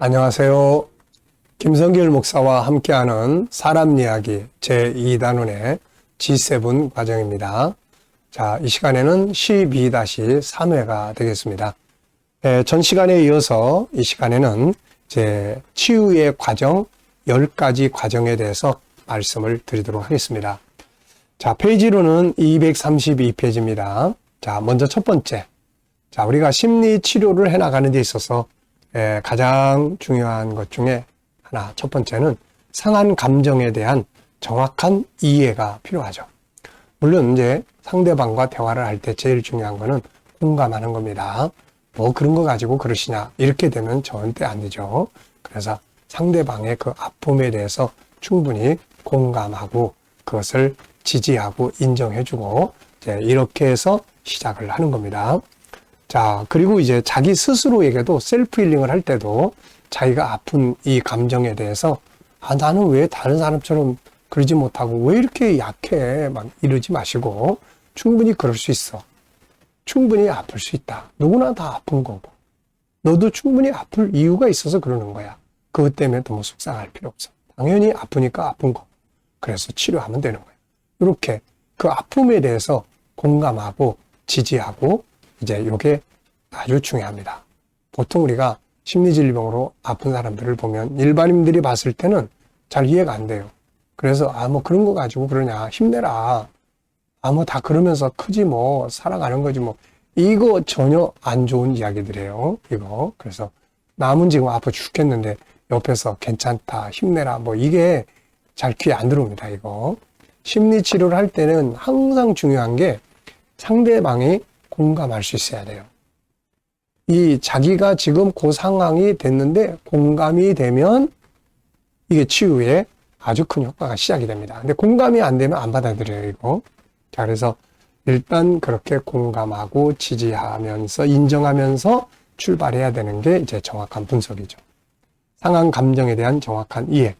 안녕하세요. 김성길 목사와 함께하는 사람 이야기 제2단원의 G7 과정입니다. 자, 이 시간에는 12-3회가 되겠습니다. 예, 전 시간에 이어서 이 시간에는 제 치유의 과정 10가지 과정에 대해서 말씀을 드리도록 하겠습니다. 자, 페이지로는 232페이지입니다. 자, 먼저 첫 번째. 자, 우리가 심리 치료를 해 나가는 데 있어서 에, 가장 중요한 것 중에 하나, 첫 번째는 상한 감정에 대한 정확한 이해가 필요하죠. 물론 이제 상대방과 대화를 할 때 제일 중요한 거는 공감하는 겁니다. 뭐 그런 거 가지고 그러시냐. 이렇게 되면 절대 안 되죠. 그래서 상대방의 그 아픔에 대해서 충분히 공감하고 그것을 지지하고 인정해주고 이제 이렇게 해서 시작을 하는 겁니다. 자, 그리고 이제 자기 스스로에게도 셀프 힐링을 할 때도 자기가 아픈 이 감정에 대해서 아, 나는 왜 다른 사람처럼 그러지 못하고 왜 이렇게 약해? 막 이러지 마시고 충분히 그럴 수 있어. 충분히 아플 수 있다. 누구나 다 아픈 거고. 너도 충분히 아플 이유가 있어서 그러는 거야. 그것 때문에 너무 속상할 필요 없어. 당연히 아프니까 아픈 거. 그래서 치료하면 되는 거야. 이렇게 그 아픔에 대해서 공감하고 지지하고 이제 이게 아주 중요합니다. 보통 우리가 심리질병으로 아픈 사람들을 보면 일반인들이 봤을 때는 잘 이해가 안 돼요. 그래서 아 뭐 그런 거 가지고 그러냐 힘내라. 아 뭐 다 그러면서 크지 뭐 살아가는 거지 뭐 이거 전혀 안 좋은 이야기들이에요. 이거 그래서 남은 지금 아파 죽겠는데 옆에서 괜찮다 힘내라 뭐 이게 잘 귀에 안 들어옵니다. 이거 심리 치료를 할 때는 항상 중요한 게 상대방이 공감할 수 있어야 돼요. 이 자기가 지금 그 상황이 됐는데 공감이 되면 이게 치유에 아주 큰 효과가 시작이 됩니다. 근데 공감이 안 되면 안 받아들여요, 이거. 자, 그래서 일단 그렇게 공감하고 지지하면서 인정하면서 출발해야 되는 게 이제 정확한 분석이죠. 상한 감정에 대한 정확한 이해.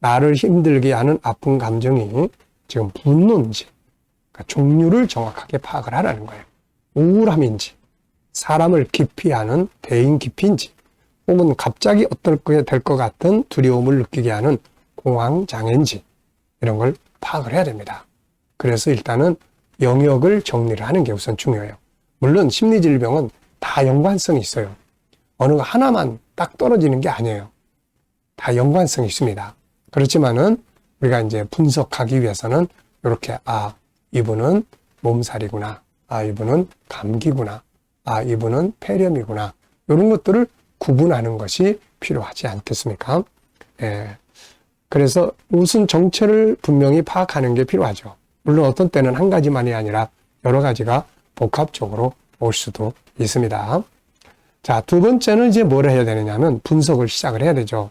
나를 힘들게 하는 아픈 감정이 지금 분노인지, 그러니까 종류를 정확하게 파악을 하라는 거예요. 우울함인지, 사람을 깊이 하는 대인 깊이인지, 혹은 갑자기 어떨 거에 될것 같은 두려움을 느끼게 하는 공황 장애인지, 이런 걸 파악을 해야 됩니다. 그래서 일단은 영역을 정리를 하는 게 우선 중요해요. 물론 심리질병은 다 연관성이 있어요. 어느 거 하나만 딱 떨어지는 게 아니에요. 다 연관성이 있습니다. 그렇지만은 우리가 이제 분석하기 위해서는 이렇게 아 이분은 몸살이구나. 아 이분은 감기구나. 아 이분은 폐렴이구나. 이런 것들을 구분하는 것이 필요하지 않겠습니까? 예. 그래서 우선 정체를 분명히 파악하는 게 필요하죠. 물론 어떤 때는 한 가지만이 아니라 여러 가지가 복합적으로 올 수도 있습니다. 자, 두 번째는 이제 뭘 해야 되느냐면 분석을 시작을 해야 되죠.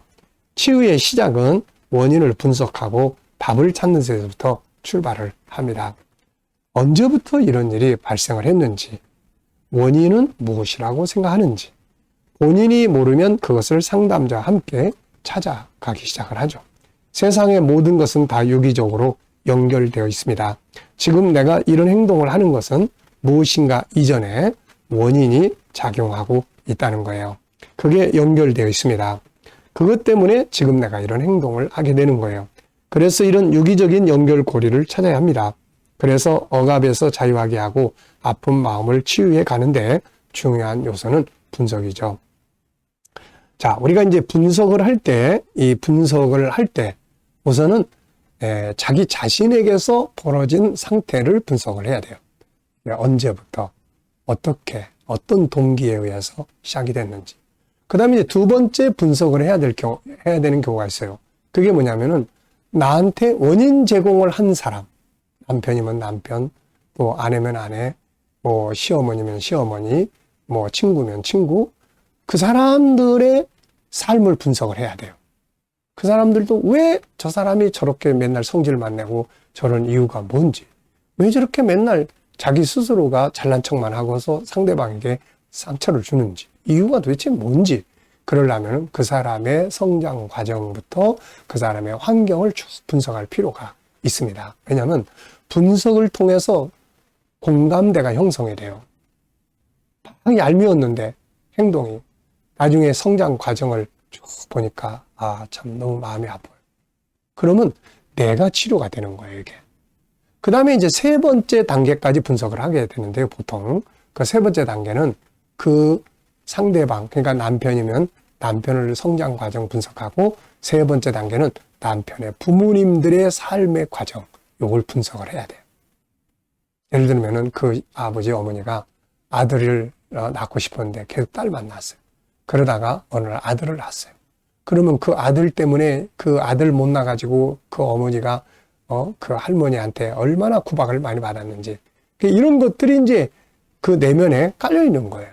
치유의 시작은 원인을 분석하고 답을 찾는 데서부터 출발을 합니다. 언제부터 이런 일이 발생을 했는지, 원인은 무엇이라고 생각하는지, 본인이 모르면 그것을 상담자와 함께 찾아가기 시작을 하죠. 세상의 모든 것은 다 유기적으로 연결되어 있습니다. 지금 내가 이런 행동을 하는 것은 무엇인가 이전에 원인이 작용하고 있다는 거예요. 그게 연결되어 있습니다. 그것 때문에 지금 내가 이런 행동을 하게 되는 거예요. 그래서 이런 유기적인 연결고리를 찾아야 합니다. 그래서 억압에서 자유하게 하고 아픈 마음을 치유해 가는데 중요한 요소는 분석이죠. 자, 우리가 이제 분석을 할 때, 이 분석을 할 때, 우선은 에, 자기 자신에게서 벌어진 상태를 분석을 해야 돼요. 언제부터, 어떻게, 어떤 동기에 의해서 시작이 됐는지. 그 다음에 이제 두 번째 분석을 해야 될 경우, 해야 되는 경우가 있어요. 그게 뭐냐면은 나한테 원인 제공을 한 사람, 남편이면 남편, 또 아내면 아내, 뭐 시어머니면 시어머니, 뭐 친구면 친구, 그 사람들의 삶을 분석을 해야 돼요. 그 사람들도 왜 저 사람이 저렇게 맨날 성질만 내고 저런 이유가 뭔지, 왜 저렇게 맨날 자기 스스로가 잘난 척만 하고서 상대방에게 상처를 주는지, 이유가 도대체 뭔지, 그러려면 그 사람의 성장 과정부터 그 사람의 환경을 쭉 분석할 필요가 있습니다. 왜냐하면 분석을 통해서 공감대가 형성이 돼요. 막 얄미웠는데 행동이 나중에 성장 과정을 쭉 보니까 아, 참 너무 마음이 아파요. 그러면 내가 치료가 되는 거예요, 이게. 그 다음에 이제 세 번째 단계까지 분석을 하게 되는데요, 보통. 그 세 번째 단계는 그 상대방, 그러니까 남편이면 남편을 성장 과정 분석하고 세 번째 단계는 남편의 부모님들의 삶의 과정, 요걸 분석을 해야 돼요. 예를 들면은 그 아버지, 어머니가 아들을 어, 낳고 싶었는데 계속 딸만 낳았어요. 그러다가 어느 날 아들을 낳았어요. 그러면 그 아들 때문에 그 아들 못 낳아가지고 그 어머니가 어, 그 할머니한테 얼마나 구박을 많이 받았는지. 그 이런 것들이 이제 그 내면에 깔려 있는 거예요.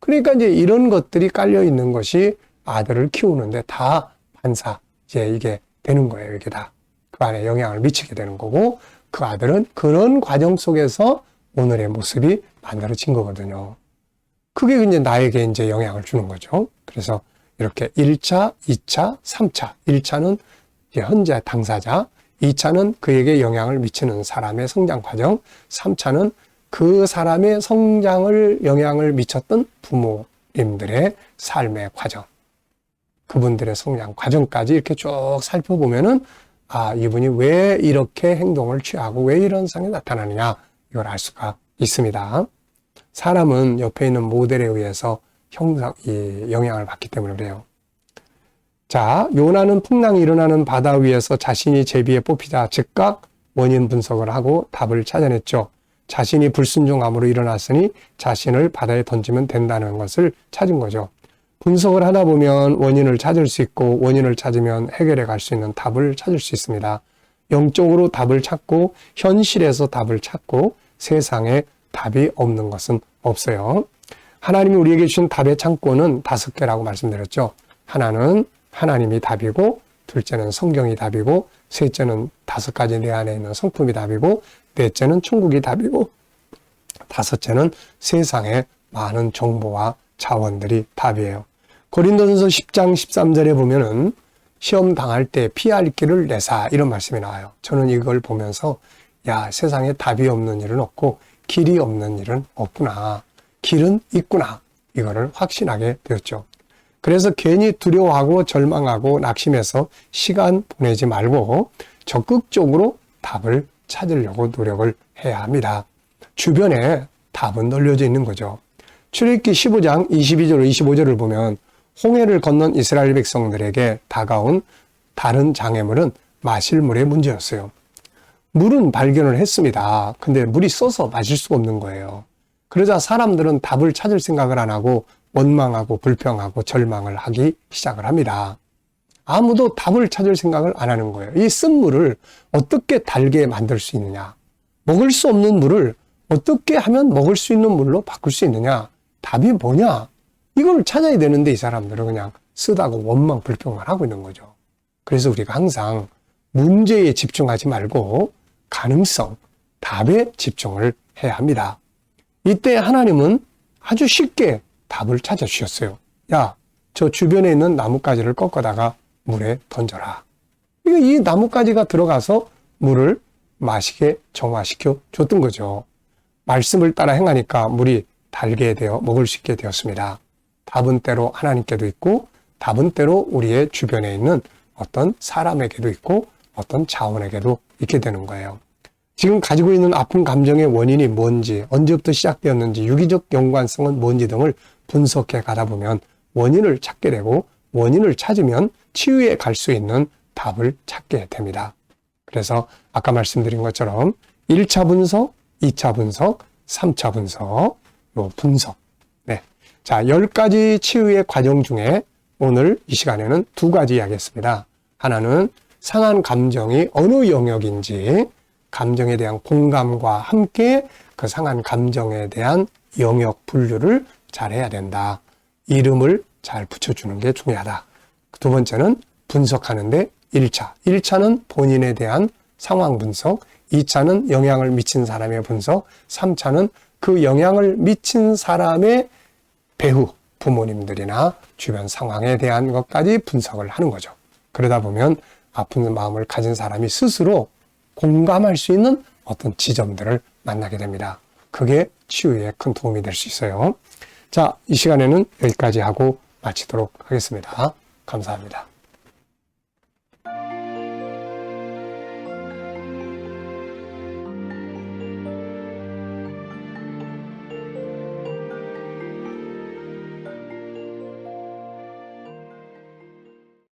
그러니까 이제 이런 것들이 깔려 있는 것이 아들을 키우는데 다 반사, 이제 이게 되는 거예요. 이게 다 그 안에 영향을 미치게 되는 거고, 그 아들은 그런 과정 속에서 오늘의 모습이 만들어진 거거든요. 그게 이제 나에게 이제 영향을 주는 거죠. 그래서 이렇게 1차, 2차, 3차. 1차는 현재 당사자, 2차는 그에게 영향을 미치는 사람의 성장 과정, 3차는 그 사람의 성장을 영향을 미쳤던 부모님들의 삶의 과정. 그분들의 성장 과정까지 이렇게 쭉 살펴보면은 아, 이분이 왜 이렇게 행동을 취하고 왜 이런 상이 나타나느냐, 이걸 알 수가 있습니다. 사람은 옆에 있는 모델에 의해서 형상, 이 영향을 받기 때문에 그래요. 자, 요나는 풍랑이 일어나는 바다 위에서 자신이 제비에 뽑히자 즉각 원인 분석을 하고 답을 찾아냈죠. 자신이 불순종함으로 일어났으니 자신을 바다에 던지면 된다는 것을 찾은 거죠. 분석을 하다 보면 원인을 찾을 수 있고 원인을 찾으면 해결해 갈 수 있는 답을 찾을 수 있습니다. 영적으로 답을 찾고 현실에서 답을 찾고 세상에 답이 없는 것은 없어요. 하나님이 우리에게 주신 답의 창고는 다섯 개라고 말씀드렸죠. 하나는 하나님이 답이고 둘째는 성경이 답이고 셋째는 다섯 가지 내 안에 있는 성품이 답이고 넷째는 천국이 답이고 다섯째는 세상의 많은 정보와 자원들이 답이에요. 고린도전서 10장 13절에 보면은 시험 당할 때 피할 길을 내사 이런 말씀이 나와요. 저는 이걸 보면서 야 세상에 답이 없는 일은 없고 길이 없는 일은 없구나. 길은 있구나. 이거를 확신하게 되었죠. 그래서 괜히 두려워하고 절망하고 낙심해서 시간 보내지 말고 적극적으로 답을 찾으려고 노력을 해야 합니다. 주변에 답은 널려져 있는 거죠. 출애굽기 15장 22절 25절을 보면 홍해를 건넌 이스라엘 백성들에게 다가온 다른 장애물은 마실 물의 문제였어요. 물은 발견을 했습니다. 근데 물이 써서 마실 수가 없는 거예요. 그러자 사람들은 답을 찾을 생각을 안 하고 원망하고 불평하고 절망을 하기 시작을 합니다. 아무도 답을 찾을 생각을 안 하는 거예요. 이 쓴 물을 어떻게 달게 만들 수 있느냐? 먹을 수 없는 물을 어떻게 하면 먹을 수 있는 물로 바꿀 수 있느냐? 답이 뭐냐? 이걸 찾아야 되는데 이 사람들은 그냥 쓰다고 원망 불평만 하고 있는 거죠. 그래서 우리가 항상 문제에 집중하지 말고 가능성, 답에 집중을 해야 합니다. 이때 하나님은 아주 쉽게 답을 찾아주셨어요. 야, 저 주변에 있는 나뭇가지를 꺾어다가 물에 던져라. 이 나뭇가지가 들어가서 물을 마시게 정화시켜 줬던 거죠. 말씀을 따라 행하니까 물이 달게 되어 먹을 수 있게 되었습니다. 답은 때로 하나님께도 있고 답은 때로 우리의 주변에 있는 어떤 사람에게도 있고 어떤 자원에게도 있게 되는 거예요. 지금 가지고 있는 아픈 감정의 원인이 뭔지, 언제부터 시작되었는지, 유기적 연관성은 뭔지 등을 분석해 가다 보면 원인을 찾게 되고 원인을 찾으면 치유에 갈 수 있는 답을 찾게 됩니다. 그래서 아까 말씀드린 것처럼 1차 분석, 2차 분석, 3차 분석, 요 분석. 네. 자, 10가지 치유의 과정 중에 오늘 이 시간에는 두 가지 이야기했습니다. 하나는 상한 감정이 어느 영역인지 감정에 대한 공감과 함께 그 상한 감정에 대한 영역 분류를 잘 해야 된다. 이름을 잘 붙여주는 게 중요하다. 두 번째는 분석하는데 1차. 1차는 본인에 대한 상황 분석, 2차는 영향을 미친 사람의 분석, 3차는 그 영향을 미친 사람의 배후, 부모님들이나 주변 상황에 대한 것까지 분석을 하는 거죠. 그러다 보면 아픈 마음을 가진 사람이 스스로 공감할 수 있는 어떤 지점들을 만나게 됩니다. 그게 치유에 큰 도움이 될 수 있어요. 자, 이 시간에는 여기까지 하고 마치도록 하겠습니다. 감사합니다.